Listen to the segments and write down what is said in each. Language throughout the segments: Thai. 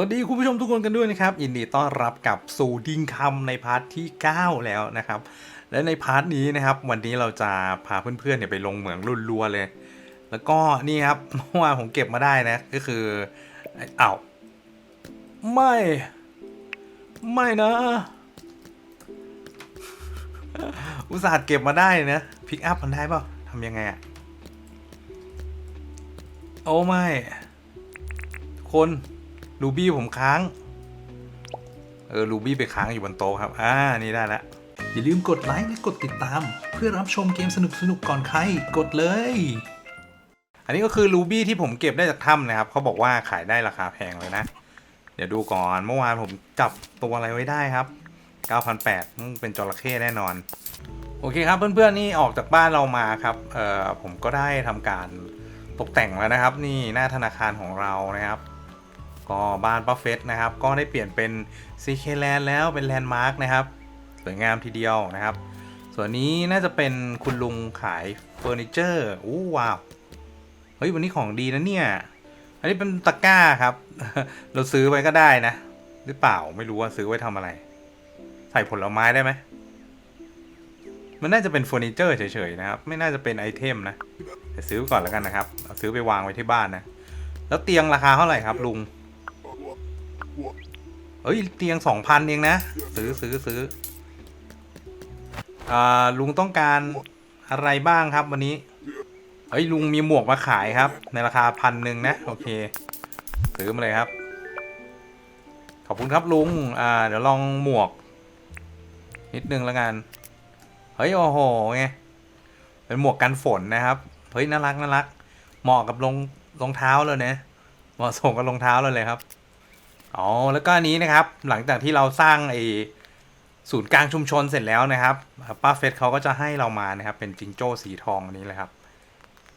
วัสดีคุณผู้ชมทุกคนกันด้วยนะครับยินดีต้อนรับกับสู่ดิงคำในพาร์ทที่ 9 แล้วนะครับ และในพาร์ทนี้นะครับ วันนี้เราจะพาเพื่อนๆเนี่ยไปลงเหมืองรุนรัวเลย แล้วก็นี่ครับเมื่อวานผมเก็บมาได้นะ ก็คืออ้อ้าวไม่ ไม่นะ อุตส่าห์เก็บมาได้นะพิกอัพมันได้เปล่าทำยังไงอะโอ้ไม่คน ลูบี้ผมค้าง เออลูบี้ไปค้างอยู่บนโต๊ะครับ อ่า นี่ได้แล้ว อย่าลืมกดไลค์และกดติดตาม เพื่อรับชมเกมสนุกๆก่อนใคร กดเลย อันนี้ก็คือลูบี้ที่ผมเก็บได้จากถ้ำนะครับ เขาบอกว่าขายได้ราคาแพงเลยนะ เดี๋ยวดูก่อน เมื่อวานผมจับตัวอะไรไว้ได้ครับ 9,800มันเป็นจระเข้แน่นอน โอเคครับเพื่อนๆนี่ออกจากบ้านเรามาครับ เอ่อผมก็ได้ทำการตกแต่งแล้วนะครับ นี่หน้าธนาคารของเรานะครับ ก็บ้านป้าเฟสนะครับ ก็ได้เปลี่ยนเป็นซีเคแลนแล้วเป็นแลนด์มาร์กนะครับ สวยงามทีเดียวนะครับ ส่วนนี้น่าจะเป็นคุณลุงขายเฟอร์นิเจอร์อู้ว้าว เฮ้ยวันนี้ของดีนะเนี่ย อันนี้เป็นตะกร้าครับ เราซื้อไว้ก็ได้นะ หรือเปล่าไม่รู้ว่าซื้อไว้ทำอะไร ใส่ผลไม้ได้ไหมมันน่าจะเป็นเฟอร์นิเจอร์เฉยๆนะครับ ไม่น่าจะเป็นไอเทมนะแต่ซื้อก่อนแล้วกันนะครับ เอาซื้อไปวางไว้ที่บ้านนะ แล้วเตียงราคาเท่าไหร่ครับลุง เอ้ยเตียงสองพันเองนะซื้อซื้อซื้ออ่าลุงต้องการอะไรบ้างครับวันนี้เอ้ยลุงมีหมวกมาขายครับ ในราคาพันหนึ่งนะ โอเค ซื้อมาเลยครับ ขอบคุณครับลุงอ่าเดี๋ยวลองหมวก นิดนึงแล้วกันเฮ้ยโอ้โหไงเป็นหมวกกันฝนนะครับเฮ้ยน่ารักน่ารักเหมาะกับรองรองเท้าเลยนะเหมาะสมกับรองเท้าเราเลยครับ อ๋อแล้วก็อันนี้นะครับหลังจากที่เราสร้างไอศูนย์กลางชุมชนเสร็จแล้วนะครับป้าเฟสเขาก็จะให้เรามานะครับ เป็นจิงโจ้สีทองอันนี้เลยครับ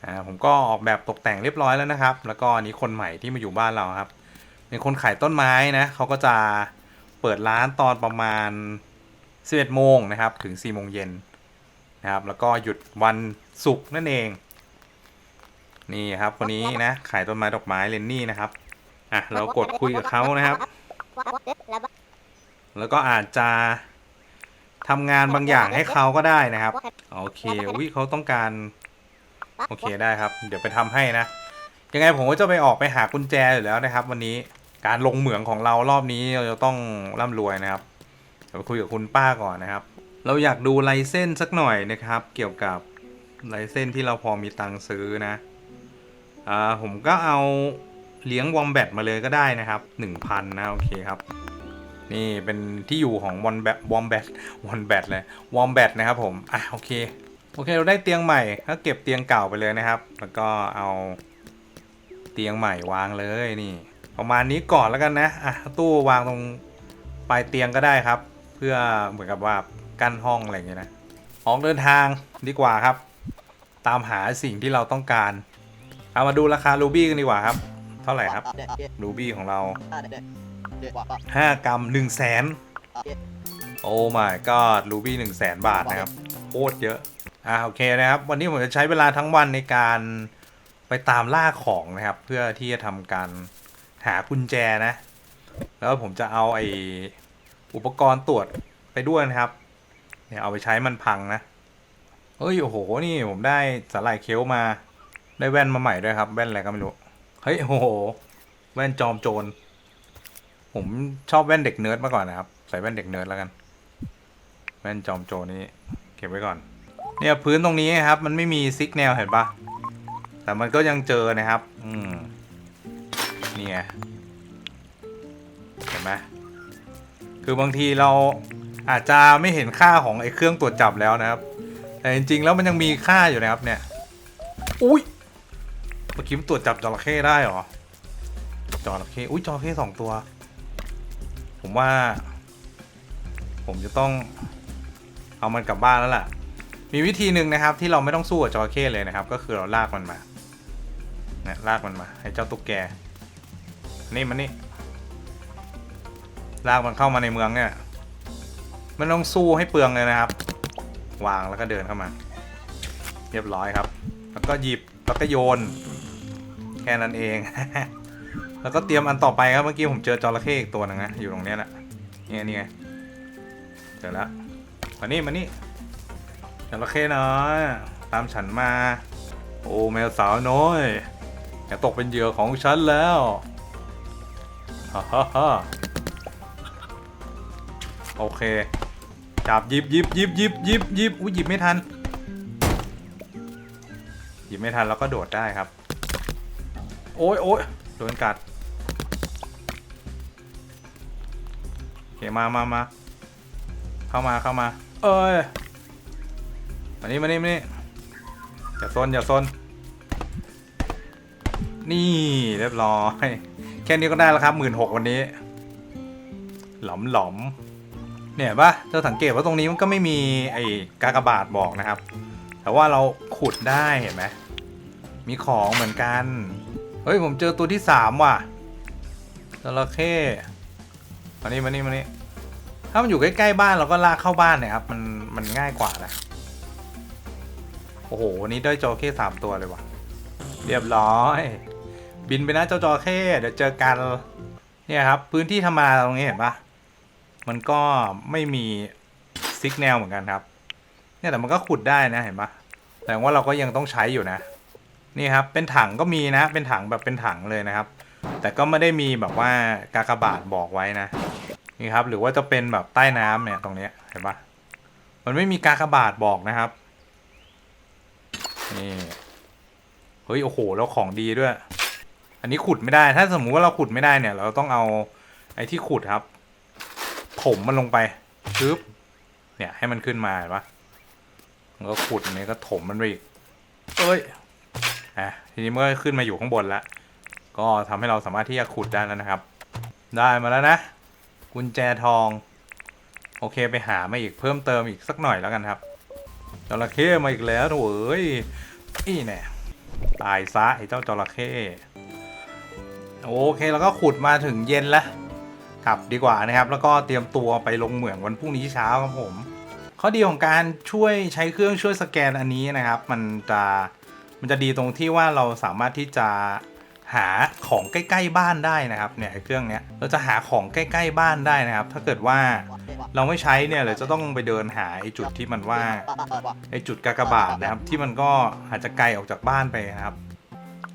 อ่าผมก็ออกแบบตกแต่งเรียบร้อยแล้วนะครับ แล้วก็อันนี้คนใหม่ที่มาอยู่บ้านเราครับ เป็นคนขายต้นไม้นะเขาก็จะเปิดร้านตอนประมาณ 11โมงนะครับถึง4โมงเย็นนะครับแล้วก็หยุดวันศุกร์นั่นเอง นี่ครับคนนี้นะขายต้นไม้ดอกไม้เลนนี่นะครับ อะเรากดคุยกับเขานะครับ แล้วก็อาจจะทำงานบางอย่างให้เขาก็ได้นะครับ โอเควิเขาต้องการ โอเคได้ครับ เดี๋ยวไปทำให้นะ ยังไงผมก็จะไปออกไปหากุญแจอยู่แล้วนะครับ วันนี้การลงเหมืองของเรารอบนี้เราจะต้องร่ำรวยนะครับเดี๋ยวไปคุยกับคุณป้าก่อนนะครับ เราอยากดูลายเส้นสักหน่อยนะครับ เกี่ยวกับลายเส้นที่เราพอมีตังค์ซื้อนะอ่าผมก็เอา เลี้ยงวอมแบตมาเลยก็ได้นะครับ1,000นะโอเคครับ นี่เป็นที่อยู่ของวอมแบทวอมแบทวอมแบทเลยวอมแบทนะครับผมอะโอเคโอเคเราได้เตียงใหม่ก็เก็บเตียงเก่าไปเลยนะครับ แล้วก็เอาเตียงใหม่วางเลยนี่ ประมาณนี้ก่อนแล้วกันนะอะตู้วางตรงปลายเตียงก็ได้ครับ เพื่อเหมือนกับว่ากั้นห้องอะไรอย่างเงี้ยนะออกเดินทางดีกว่าครับ ตามหาสิ่งที่เราต้องการ เอามาดูราคารูบี้กันดีกว่าครับ เท่าไหร่ครับรูบี้ของเรา 5 กรัม1 0 0 0 0แสนโอ้ my god รูบี้1 0 0 0 0แสนบาทนะครับโคตรเยอะ อ่าโอเคนะครับ วันนี้ผมจะใช้เวลาทั้งวันในการไปตามล่าของนะครับ เพื่อที่จะทำการหากุญแจนะ แล้วผมจะเอาไออุปกรณ์ตรวจไปด้วยนะครับ เนี่ยเอาไปใช้มันพังนะเฮ้ยโอ้โหนี่ผมได้สาหร่ายเคี้ยวมา ได้แว่นมาใหม่ด้วยครับ แว่นอะไรก็ไม่รู้ เฮ้ยโอ้โห แว่นจอมโจร ผมชอบแว่นเด็กเนิร์ดมาก่อนนะครับ ใส่แว่นเด็กเนิร์ดแล้วกัน แว่นจอมโจรนี่เก็บไว้ก่อน เนี่ยพื้นตรงนี้ครับ มันไม่มีซิกแนลเห็นปะแต่มันก็ยังเจอนะครับ อืมนี่ไงเห็นไหมคือบางทีเราอาจจะไม่เห็นค่าของไอ้เครื่องตรวจจับแล้วนะครับ แต่จริงๆแล้วมันยังมีค่าอยู่นะครับเนี่ย อุ้ย เมื่อกี้มันตรวจจับจระเข้ได้เหรอจระเข้อุ้ยจระเข้สองตัว ผมว่า ผมจะต้อง เอามันกลับบ้านแล้วล่ะ มีวิธีหนึ่งนะครับ ที่เราไม่ต้องสู้กับจระเข้เลยนะครับ ก็คือเราลากมันมานะลากมันมา ให้เจ้าตุ๊กแก นี่มันนี่ลากมันเข้ามาในเมืองเนี่ยมันต้องสู้ให้เปลืองเลยนะครับ วางแล้วก็เดินเข้ามา เรียบร้อยครับ แล้วก็หยิบแล้วก็โยน แค่นั้นเอง แล้วก็เตรียมอันต่อไปครับเมื่อกี้ผมเจอจระเข้อีกตัวหนึงนะอยู่ตรงนี้แหละนี่ไงนี่ไงเจอแล้วมานี่มานี่จระเข้น้อยตามฉันมา โอ้แมวสาวน้อยอย่าตกเป็นเหยื่อของฉันแล้วฮ่าฮ่าฮ่าโอเค จับยิบยิบยิบยิบยิบยิบอุ้ยหยิบไม่ทัน หยิบไม่ทันแล้วก็โดดได้ครับ โอ้ยโอ้ยโดนกัดโอเคมามามาเข้ามาเข้ามา เอ้ยมานี่มานี่มานี่อย่าซนอย่าซนนี่เรียบร้อย แค่นี้ก็ได้แล้วครับหมื่นหกวันนี้ หลอมหลอมเนี่ยปะจะสังเกตว่าตรงนี้มันก็ไม่มีไอ้กากบาทบอกนะครับ แต่ว่าเราขุดได้เห็นไหมมีของเหมือนกัน เฮ้ย ผมเจอตัวที่สามว่ะจระเข้มานี่มานี่มานี่ถ้ามันอยู่ใกล้ๆบ้านเราก็ลากเข้าบ้านเนี่ยครับ มันมันง่ายกว่านะโอ้โหวันนี้ได้จระเข้สามตัวเลยว่ะ เรียบร้อย บินไปนะเจ้าจระเข้เดี๋ยวเจอกันเนี่ยครับ พื้นที่ธรรมดาตรงนี้เห็นปะมันก็ไม่มีซิกแนลเหมือนกันครับ เนี่ยแต่มันก็ขุดได้นะเห็นปะแต่ว่าเราก็ยังต้องใช้อยู่นะ นี่ครับเป็นถังก็มีนะ เป็นถังแบบเป็นถังเลยนะครับ แต่ก็ไม่ได้มีแบบว่ากากบาทบอกไว้นะนี่ครับ หรือว่าจะเป็นแบบใต้น้ำเนี่ยตรงเนี้ยเห็นปะมันไม่มีกากบาทบอกนะครับนี่เฮ้ยโอ้โหแล้วของดีด้วย อันนี้ขุดไม่ได้ ถ้าสมมุติว่าเราขุดไม่ได้เนี่ย เราต้องเอาไอ้ที่ขุดครับถมมันลงไปชึบเนี่ยให้มันขึ้นมาเห็นปะมันก็ขุดอันนี้ก็ถมมันไปอีกเอ้ย อะทีนี้เมื่อขึ้นมาอยู่ข้างบนแล้วก็ทำให้เราสามารถที่จะขุดได้แล้วนะครับ ได้มาแล้วนะ กุญแจทอง โอเคไปหามาอีกเพิ่มเติมอีกสักหน่อยแล้วกันครับจระเข้มาอีกแล้วโถ่เอ้ยนี่แน่ตายซะไอ้เจ้าจระเข้โอเคแล้วก็ขุดมาถึงเย็นแล้วกลับดีกว่านะครับ แล้วก็เตรียมตัวไปลงเหมืองวันพรุ่งนี้เช้าครับผมข้อดีของการช่วยใช้เครื่องช่วยสแกนอันนี้นะครับ มันจะ มันจะดีตรงที่ว่าเราสามารถที่จะหาของใกล้ ๆ บ้านได้นะครับเนี่ยเครื่องเนี้ยเราจะหาของใกล้ ๆ บ้านได้นะครับ ถ้าเกิดว่าเราไม่ใช้เนี่ยเราจะต้องไปเดินหาไอ้จุดที่มันว่าไอ้จุดกากบาทนะครับ ที่มันก็อาจจะไกลออกจากบ้านไปนะครับ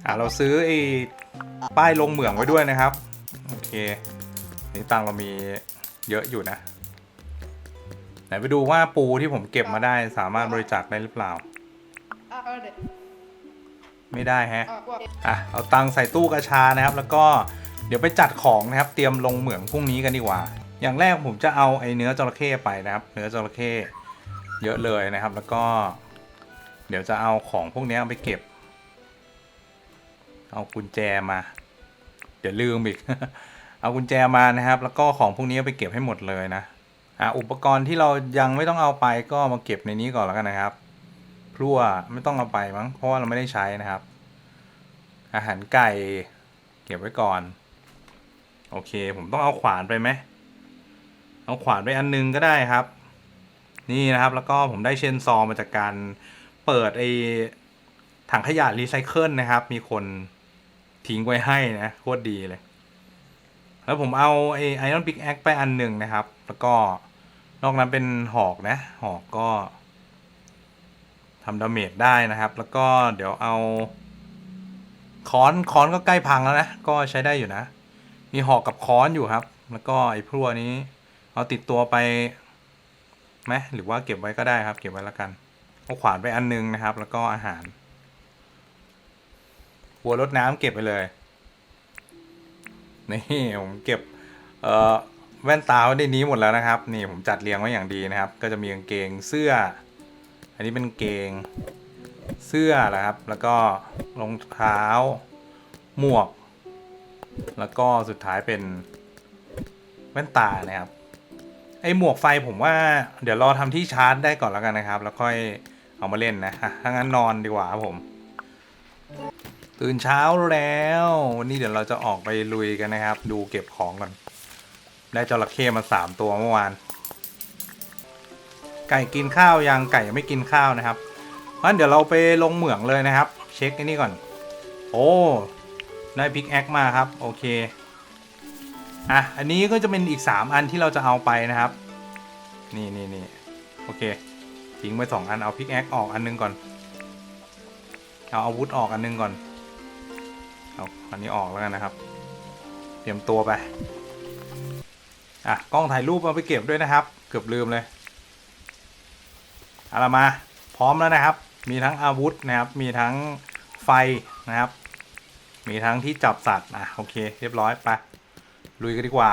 อ่าเราซื้อไอ้ป้ายลงเหมืองไว้ด้วยนะครับโอเคนี่ตังเรามีเยอะอยู่นะไหนไปดูว่าปูที่ผมเก็บมาได้สามารถบริจาคได้หรือเปล่า ไม่ได้แฮะอะกว่าอะเอาตังค์ใส่ตู้กระชานะครับ แล้วก็เดี๋ยวไปจัดของนะครับ เตรียมลงเหมืองพรุ่งนี้กันดีกว่า อย่างแรกผมจะเอาไอ้เนื้อจระเข้ไปนะครับ เนื้อจระเข้เยอะเลยนะครับ แล้วก็ เดี๋ยวจะเอาของพวกนี้ไปเก็บ เอากุญแจมา เดี๋ยวลืมอีก เอากุญแจมานะครับ แล้วก็ของพวกนี้เอาไปเก็บให้หมดเลยนะอะอุปกรณ์ที่เรายังไม่ต้องเอาไปก็มาเก็บในนี้ก่อนแล้วกันนะครับ พลั่วไม่ต้องเอาไปมั้งเพราะว่าเราไม่ได้ใช้นะครับ อาหารไก่เก็บไว้ก่อน โอเค ผมต้องเอาขวานไปไหมเอาขวานไปอันนึงก็ได้ครับ นี่นะครับแล้วก็ผมได้เชนซอมาจากการเปิดไอถังขยะรีไซเคิลนะครับ มีคนทิ้งไว้ให้นะโคตรดีเลย แล้วผมเอาไอไอรอนพิกแอคไปอันหนึ่งนะครับ แล้วก็นอกนั้นเป็นหอกนะ หอกก็ ทำดาเมจได้นะครับ แล้วก็เดี๋ยวเอาค้อนค้อนก็ใกล้พังแล้วนะ ก็ใช้ได้อยู่นะ มีหอกกับค้อนอยู่ครับ แล้วก็ไอ้พลั่วนี้ เอาติดตัวไปไหมหรือว่าเก็บไว้ก็ได้ครับ เก็บไว้แล้วกันเอาขวานไปอันนึงนะครับ แล้วก็อาหาร หัวรดน้ำเก็บไปเลยนี่ผมเก็บเอ่อแว่นตาไว้ในนี้หมดแล้วนะครับ นี่ผมจัดเรียงไว้อย่างดีนะครับ ก็จะมีกางเกงเสื้อ อันนี้เป็นเกง เสื้อนะครับ แล้วก็รองเท้า หมวก แล้วก็สุดท้ายเป็นแว่นตานะครับ ไอหมวกไฟผมว่า เดี๋ยวรอทำที่ชาร์จได้ก่อนแล้วกันนะครับ แล้วค่อยเอามาเล่นนะอะถ้างั้นนอนดีกว่าครับผม ตื่นเช้าแล้ว วันนี้เดี๋ยวเราจะออกไปลุยกันนะครับ ดูเก็บของก่อน ได้จระเข้มาสามตัวเมื่อวาน ไก่กินข้าวยังไก่ยังไม่กินข้าวนะครับเพราะฉะนั้นเดี๋ยวเราไปลงเหมืองเลยนะครับ เช็คไอ้นี่ก่อน โอ้ได้พิกแอคมาครับโอเคอะอันนี้ก็จะเป็นอีก 3 อันที่เราจะเอาไปนะครับ นี่นี่นี่โอเคทิ้งไป2อันเอาพิกแอคออกอันนึงก่อน เอาอาวุธออกอันนึงก่อนเอาอันนี้ออกแล้วกันนะครับ เตรียมตัวไปอะกล้องถ่ายรูปเอาไปเก็บด้วยนะครับ เกือบลืมเลย เอาละมา พร้อมแล้วนะครับ มีทั้งอาวุธนะครับ มีทั้งไฟนะครับ มีทั้งที่จับสัตว์อะโอเค เรียบร้อยไปลุยกันดีกว่า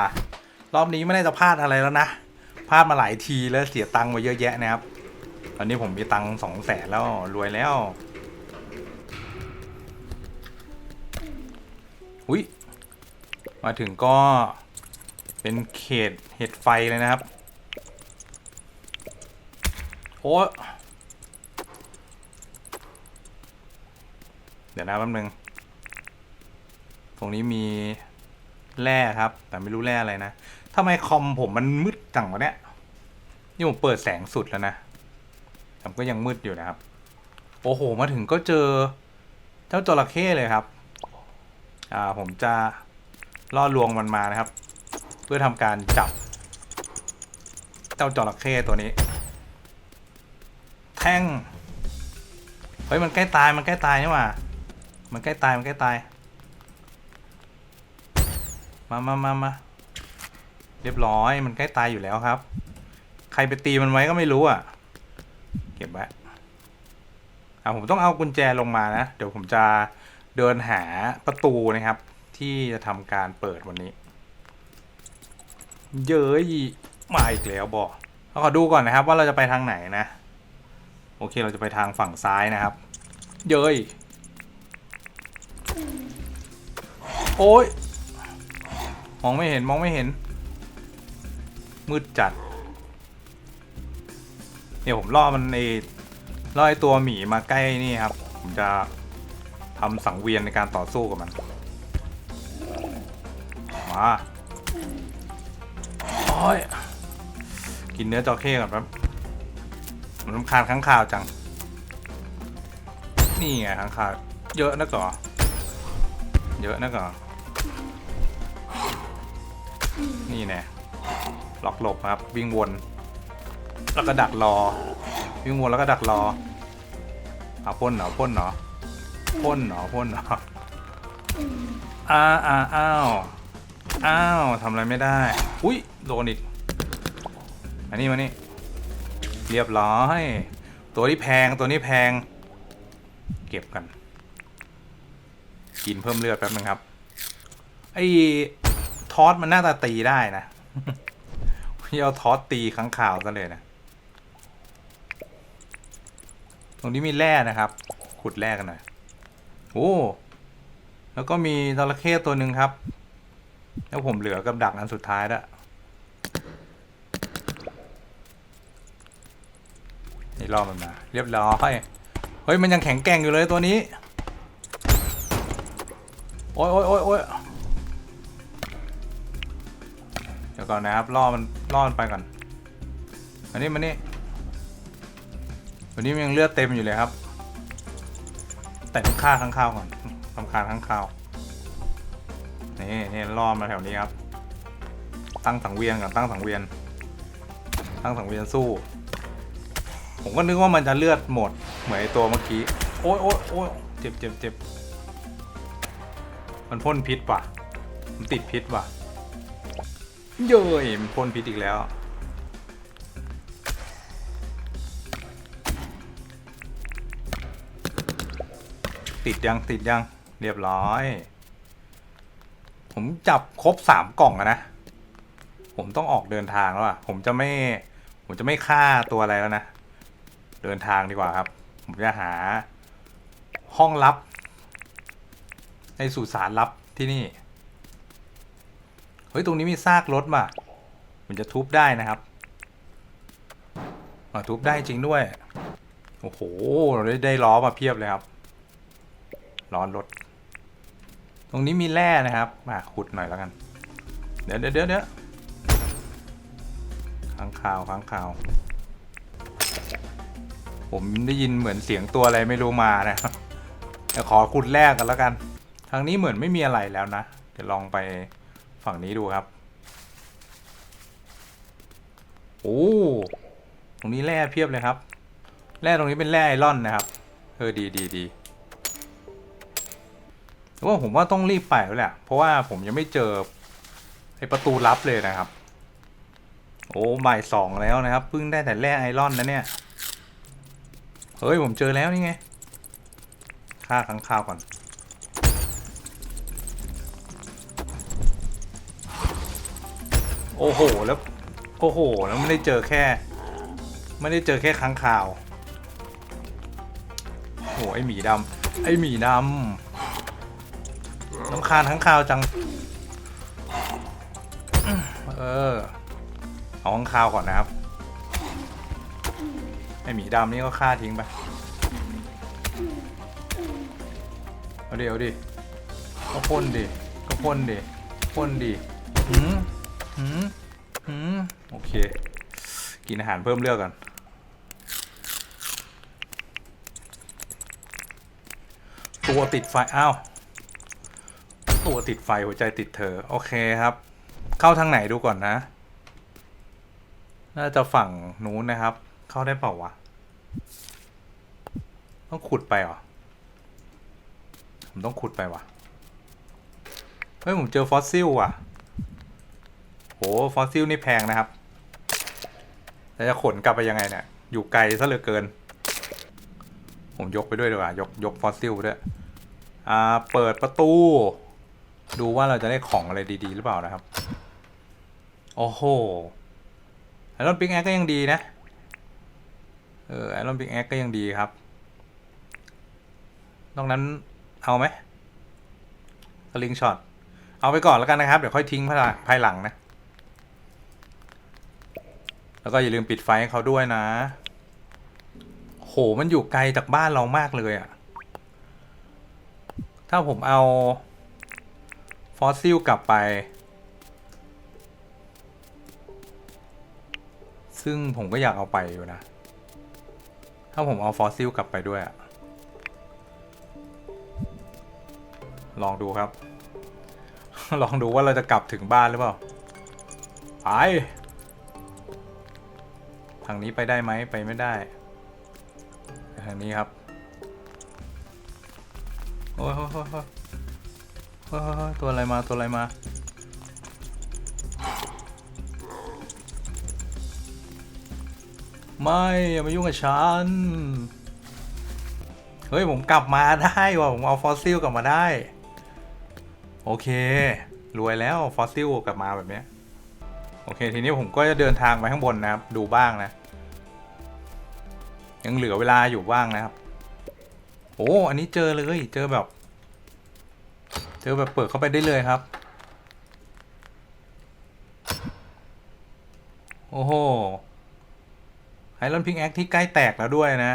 รอบนี้ไม่ได้จะพลาดอะไรแล้วนะพลาดมาหลายทีแล้วเสียตังค์มาเยอะแยะนะครับ ตอนนี้ผมมีตังค์สองแสนแล้วรวยแล้วอุ้ยมาถึงก็เป็นเขตเห็ดไฟเลยนะครับ โอ้เดี๋ยวนะแป๊บนึง ตรงนี้มีแร่ครับ แต่ไม่รู้แร่อะไรนะทำไมคอมผมมันมืดจังวะเนี่ย นี่ผมเปิดแสงสุดแล้วนะแต่ก็ยังมืดอยู่นะครับ โอ้โห มาถึงก็เจอ เจ้าจระเข้เลยครับ อ่า ผมจะล่อลวงมันมานะครับ เพื่อทำการจับ เจ้าจระเข้ตัวนี้ แท่ง เฮ้ยมันใกล้ตายมันใกล้ตายนี่หว่า มันใกล้ตายมันใกล้ตาย มามามามาเรียบร้อยมันใกล้ตายอยู่แล้วครับ ใครไปตีมันไว้ก็ไม่รู้อะ เก็บไว้อ่าผมต้องเอากุญแจลงมานะ เดี๋ยวผมจะเดินหาประตูนะครับ ที่จะทำการเปิดวันนี้ เย้ยมาอีกแล้วบอกเราขอดูก่อนนะครับว่าเราจะไปทางไหนนะ อเคเราจะไปทางฝั่งซ้ายนะครับ เย้ยโอ้ยมองไม่เห็นมองไม่เห็น มืดจัด เดี๋ยวผมล่อมันไอล่อไอตัวหมีมาใกล้นี่ครับ ผมจะทำสังเวียนในการต่อสู้กับมัน มาโอ้ยกินเนื้อจระเข้ก่อนแป๊บ มันรำคาญข้างข่าวจัง นี่ไงข้างข่าว เยอะนะก่อเยอะนะก่อนี่แน่ล็อกหลบครับ วิ่งวน แล้วก็ดักรอ วิ่งวนแล้วก็ดักรอเอาพ่นเหรอพ่นเหรอพ่นเหรอพ่นเหรออ้าอ้าอ้าวอ้าวทำอะไรไม่ได้ อุ้ยโดนอีกมานี่มานี่ เรียบร้อย ตัวนี้แพงตัวนี้แพง เก็บกัน กินเพิ่มเลือดแป๊บนึงครับ ไอ้ทอสมันน่าจะตีได้นะพี่เอาทอสตีข้างข่าวซะเลยนะ ตรงนี้มีแร่นะครับ ขุดแร่กันหน่อย โอ้ แล้วก็มีจระเข้ตัวหนึ่งครับ แล้วผมเหลือกับดักอันสุดท้ายแล้ว นี่ล่อมันมา เรียบร้อย เฮ้ย มันยังแข็งแกร่งอยู่เลยตัวนี้ โอ้ยโอ้ยโอ้ยโอ้ยเดี๋ยวก่อนนะครับล่อมันล่อมันไปก่อนมานี่มานี่วันนี้มันยังเลือดเต็มอยู่เลยครับ แต่ต้องฆ่าข้างข้าวก่อนทำคานข้างข้าวนี่นี่ล่อมาแถวนี้ครับ ตั้งสังเวียนก่อนตั้งสังเวียน ตั้งสังเวียนสู้ ผมก็นึกว่ามันจะเลือดหมด เหมือนไอตัวเมื่อกี้ โอ้ยโอ้ยโอ้ยเจ็บเจ็บเจ็บมันพ่นพิษว่ะ มันติดพิษว่ะ เย้ยมันพ่นพิษอีกแล้ว ติดยังติดยังเรียบร้อย ผมจับครบสามกล่องนะ ผมต้องออกเดินทางแล้วอะผมจะไม่ ผมจะไม่ฆ่าตัวอะไรแล้วนะ เดินทางดีกว่าครับ ผมจะหา ห้องลับ ในสุสานลับที่นี่ เฮ้ย ตรงนี้มีซากรถมามันจะทุบได้นะครับอ่าทุบได้จริงด้วย โอ้โหเราได้ได้ล้อมาเพียบเลยครับล้อรถ ตรงนี้มีแร่นะครับ มาขุดหน่อยแล้วกัน เดี๋ยวเดี๋ยวเดี๋ยวเดี๋ยวค้างคาวค้างคาว ผมได้ยินเหมือนเสียงตัวอะไรไม่รู้มานะครับเดี๋ยวขอขุดแรกกันแล้วกัน ทางนี้เหมือนไม่มีอะไรแล้วนะ เดี๋ยวลองไปฝั่งนี้ดูครับ โอ้ ตรงนี้แร่เพียบเลยครับ แร่ตรงนี้เป็นแร่ไอรอนนะครับ เออดีดีดีแต่ว่าผมว่าต้องรีบไปแล้วแหละ เพราะว่าผมยังไม่เจอไอประตูลับเลยนะครับ โอ้บ่ายสองแล้วนะครับ เพิ่งได้แต่แร่ไอรอนนะเนี่ย เฮ้ย ผมเจอแล้วนี่ไงฆ่าขังข่าวก่อน โอ้โห แล้ว โอ้โห แล้วไม่ได้เจอแค่ ไม่ได้เจอแค่ค้างข่าว โอ้หไอหมีดำไอหมีดำน้ำคาญค้างข่าวจัง เออ เอาค้างข่าวก่อนนะครับ ไอหมีดำนี่ก็ฆ่าทิ้งไป เอาดิเอาดิ ก็พ่นดิ ก็พ่นดิ พ่นดิหืมหืมหืมโอเค กินอาหารเพิ่มเลือกก่อน ตัวติดไฟ อ้าว ตัวติดไฟหัวใจติดเธอ โอเคครับ เข้าทางไหนดูก่อนนะ น่าจะฝั่งนู้นนะครับ เข้าได้เปล่าวะ ต้องขุดไปเหรอ ผมต้องขุดไปวะเฮ้ย ผมเจอฟอสซิลว่ะ โห ฟอสซิลนี่แพงนะครับ แล้วจะขนกลับไปยังไงเนี่ย อยู่ไกลซะเหลือเกิน ผมยกไปด้วยดีกว่า ยกยกฟอสซิลด้วย อ่า เปิดประตู ดูว่าเราจะได้ของอะไรดี ๆ หรือเปล่านะครับ โอ้โหไอรอนปิกแอก็ยังดีนะ ออไอรอนปิกแอคก็ยังดีครับ นอกนั้นเอาไหมสลิงช็อต เอาไปก่อนแล้วกันนะครับ เดี๋ยวค่อยทิ้งภายหลังภายหลังนะ แล้วก็อย่าลืมปิดไฟให้เขาด้วยนะ โห มันอยู่ไกลจากบ้านเรามากเลยอะถ้าผมเอา ฟอสซิลกลับไป ซึ่งผมก็อยากเอาไปอยู่นะ ถ้าผมเอาฟอสซิลกลับไปด้วยอะลองดูครับ ลองดูว่าเราจะกลับถึงบ้านหรือเปล่า ไป ทางนี้ไปได้ไหมไปไม่ได้ ทางนี้ครับ โอ้ยโอ้ยโอ้ยโอ้ยโอ้ยโอ้ยตัวอะไรมาตัวอะไรมา ไม่อย่ามายุ่งกับฉัน เฮ้ย ผมกลับมาได้ว่ะผมเอาฟอสซิลกลับมาได้ โอเค รวยแล้วฟอสซิลกลับมาแบบนี้โอเค ทีนี้ผมก็จะเดินทางไปข้างบนนะครับ ดูบ้างนะ ยังเหลือเวลาอยู่บ้างนะครับโอ้อันนี้เจอเลยเจอแบบ เจอแบบเปิดเข้าไปได้เลยครับ โอ้โห ไอรอนพิงแอคที่ใกล้แตกแล้วด้วยนะ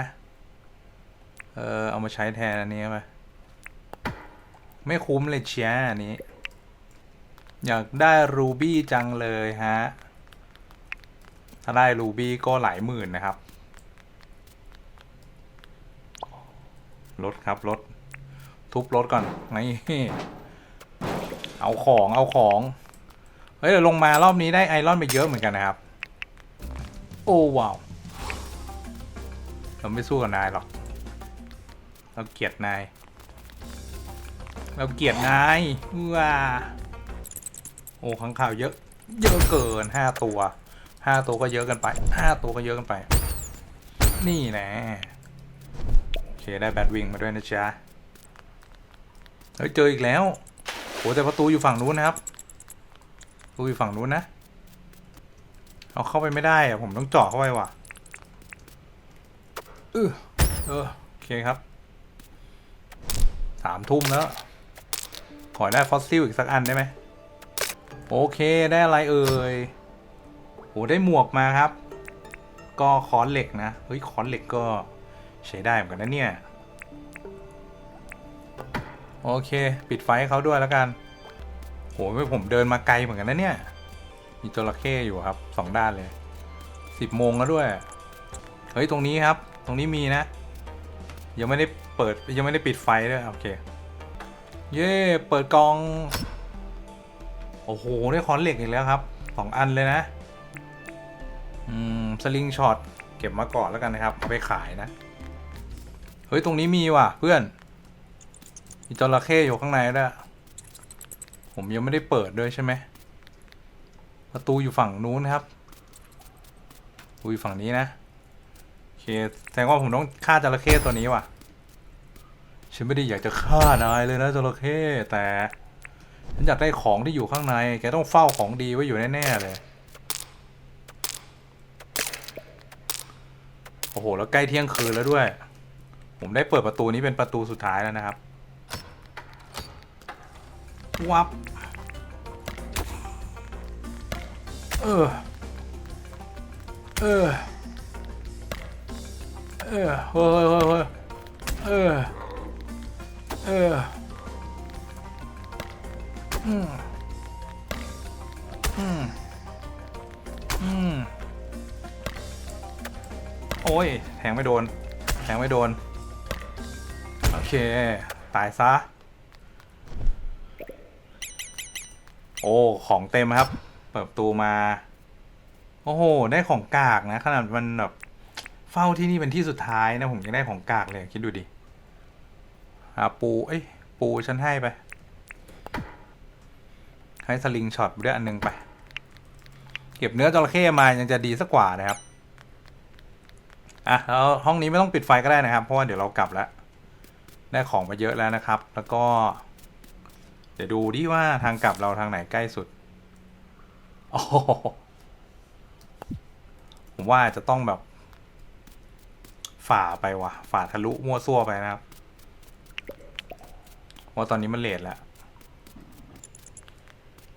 เออเอามาใช้แทนอันนี้ไหมไม่คุ้มเลยเชียอันนี้ อยากได้รูบี้จังเลยฮะ ถ้าได้รูบี้ก็หลายหมื่นนะครับ รถครับรถ ทุบรถก่อน นี่ เอาของเอาของ เฮ้ยเดี๋ยวลงมารอบนี้ได้ไอรอนไปเยอะเหมือนกันนะครับ โอ้ว้าว เราไม่สู้กับนายหรอก เราเกลียดนาย เราเกลียดนายว้าโอ้ขังข่าวเยอะ เยอะเกินห้าตัวห้าตัวก็เยอะกันไปห้าตัวก็เยอะกันไป นี่แนะโอเคได้แบทวิงมาด้วยนะจ๊ะเฮ้ยเจออีกแล้วโหแต่ประตูอยู่ฝั่งนู้นนะครับประตูอยู่ฝั่งนู้นนะเอาเข้าไปไม่ได้อะผมต้องเจาะเข้าไปว่ะ เออเออโอเคครับสามทุ่มแล้ว ขอได้ฟอสซิลอีกสักอันได้ไหมโอเคได้อะไรเอ่ยโหได้หมวกมาครับ ก็คอนเหล็กนะ เฮ้ยคอนเหล็กก็ใช้ได้เหมือนกันนะเนี่ย โอเค ปิดไฟให้เขาด้วยแล้วกันโหผมเดินมาไกลเหมือนกันนะเนี่ย มีจระเข้อยู่ครับสองด้านเลยสิบโมงแล้วด้วย เฮ้ยตรงนี้ครับ ตรงนี้มีนะ ยังไม่ได้เปิดยังไม่ได้ปิดไฟด้วยโอเค เย่เปิดกอง โอ้โหได้คอนเหล็กอีกแล้วครับสองอันเลยนะ อืมสลิงช็อตเก็บมาก่อนแล้วกันนะครับเอาไปขายนะ เฮ้ยตรงนี้มีว่ะเพื่อนมีจระเข้อยู่ข้างในด้วยผมยังไม่ได้เปิดด้วยใช่ไหมประตูอยู่ฝั่งนู้นครับประตูอยู่ฝั่งนี้นะ แสดงว่าผมต้องฆ่าจระเข้ตัวนี้ว่ะ ฉันไม่ได้อยากจะฆ่านายเลยนะจระเข้แต่ฉันอยากได้ของที่อยู่ข้างใน แกต้องเฝ้าของดีไว้อยู่แน่ๆเลย โอ้โห แล้วใกล้เที่ยงคืนแล้วด้วย ผมได้เปิดประตูนี้เป็นประตูสุดท้ายแล้วนะครับ วับ เออ เออ เออเฮ้ยเฮ้ยเฮ้ยเออ เออ อืม อืม อืม โอ้ย แทงไม่โดน แทงไม่โดน โอเค ตายซะ โอ้ ของเต็มครับ เปิดประตูมา โอ้โห ได้ของกากนะ ขนาดมันแบบ เฝ้าที่นี่เป็นที่สุดท้ายนะผมยังได้ของกากเลยคิดดูดิอาปูเอ้ยปูฉันให้ไป ให้สลิงช็อตด้วยอันหนึงไป เก็บเนื้อจระเข้มายังจะดีสักกว่านะครับอะแล้วห้องนี้ไม่ต้องปิดไฟก็ได้นะครับ เพราะว่าเดี๋ยวเรากลับแล้ว ได้ของมาเยอะแล้วนะครับ แล้วก็ เดี๋ยวดูดิว่าทางกลับเราทางไหนใกล้สุดโอ้ผมว่าจะต้องแบบ ฝ่าไปว่ะ ฝ่าทะลุมั่วซั่วไปนะครับว่าตอนนี้มันเลทแล้ว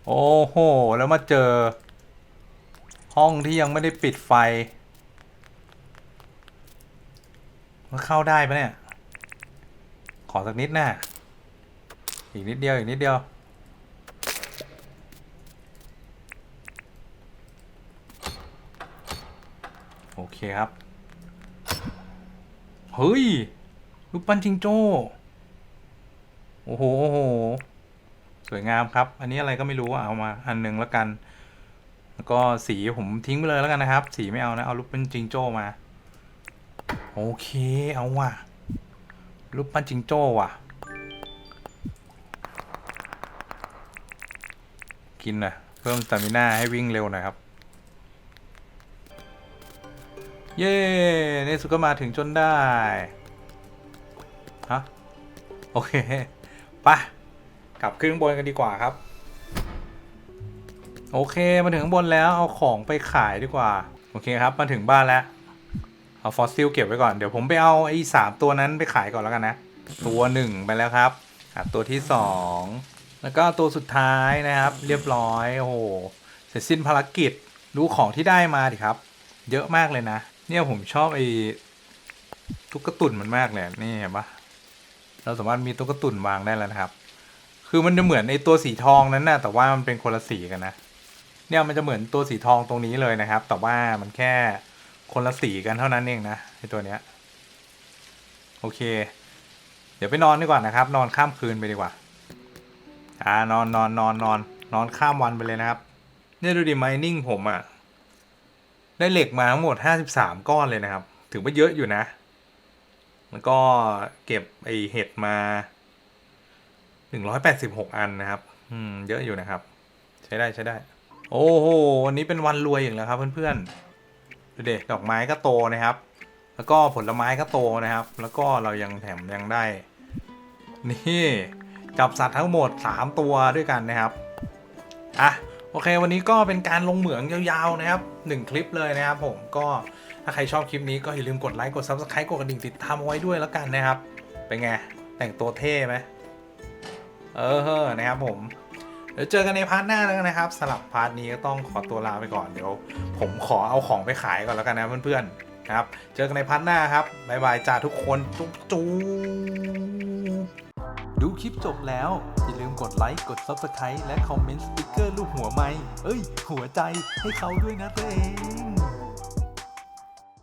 โอ้โห แล้วมาเจอ ห้องที่ยังไม่ได้ปิดไฟ มันเข้าได้ปะเนี่ย ขอสักนิดน่ะอีกนิดเดียว อีกนิดเดียว โอเคครับ เฮ้ยรูปปั้นจิงโจ้ โอ้โหโอ้โห สวยงามครับ อันนี้อะไรก็ไม่รู้เอามาอันหนึ่งแล้วกัน แล้วก็สีผมทิ้งไปเลยแล้วกันนะครับ สีไม่เอานะ เอารูปปั้นจิงโจ้มา โอเค เอาว่ะ รูปปั้นจิงโจ้ว่ะ กินนะเพิ่มสตามิน่าให้วิ่งเร็วหน่อยครับ เย้ในสุดก็มาถึงจนได้ ฮะ โอเคไปะกลับขึ้นข้างบนกันดีกว่าครับ โอเค มาถึงข้างบนแล้วเอาของไปขายดีกว่า โอเคครับ มาถึงบ้านแล้ว เอาฟอสซิลเก็บไว้ก่อน เดี๋ยวผมไปเอาไอ้สามตัวนั้นไปขายก่อนแล้วกันนะ ตัวหนึ่งไปแล้วครับตัวที่สองแล้วก็ตัวสุดท้ายนะครับ เรียบร้อย โอ้โห เสร็จสิ้นภารกิจ ดูของที่ได้มาดิครับ เยอะมากเลยนะ เนี่ยผมชอบไอ้ตุ๊กตุ่นมันมากเลยนี่เห็นปะเราสามารถมีตุ๊กตุ่นวางได้แล้วนะครับ คือมันจะเหมือนไอ้ตัวสีทองนั้นนะแต่ว่ามันเป็นคนละสีกันนะเนี่ยมันจะเหมือนตัวสีทองตรงนี้เลยนะครับ แต่ว่ามันแค่คนละสีกันเท่านั้นเองนะไอ้ตัวเนี้ยโอเค เดี๋ยวไปนอนดีกว่านะครับ นอนข้ามคืนไปดีกว่า อ่านอนนอนนอนนอนนอนข้ามวันไปเลยนะครับ เนี่ยดูดิไมนิ่งผมอะ่ะ ได้เหล็กมาทั้งหมดห้าสิบสามก้อนเลยนะครับ ถือว่าเยอะอยู่นะ แล้วก็เก็บไอเห็ดมาหนึ่งร้อยแปดสิบหกอันนะครับ อืม เยอะอยู่นะครับ ใช้ได้ใช้ได้ โอ้โห วันนี้เป็นวันรวยอีกแล้วครับเพื่อนๆ ดูเด็ดอกไม้ก็โตนะครับ แล้วก็ผลไม้ก็โตนะครับ แล้วก็เรายังแถมยังได้ นี่ จับสัตว์ทั้งหมด 3 ตัวด้วยกันนะครับ อะ โอเค วันนี้ก็เป็นการลงเหมืองยาวๆนะครับ 1 คลิปเลยนะครับผมก็ถ้าใครชอบคลิปนี้ก็อย่าลืมกดไลค์กด Subscribe กดกระดิ่งติดตามเอาไว้ด้วยแล้วกันนะครับ เป็นไง แต่งตัวเท่ไหมเออนะครับผม เดี๋ยวเจอกันในพาร์ทหน้าแล้วกันนะครับสำหรับพาร์ทนี้ก็ต้องขอตัวลาไปก่อนเดี๋ยว ผมขอเอาของไปขายก่อนแล้วกันนะเพื่อนๆนะครับ เจอกันในพาร์ทหน้าครับบ๊ายบายจ้าทุกคนจุ๊บจุ๊บ ดูคลิปจบแล้ว อย่าลืมกดไลค์กด Subscribe และคอมเมนต์สติ๊กเกอร์รูปหัวไม้เอ้ย หัวใจให้เขาด้วยนะตัวเอง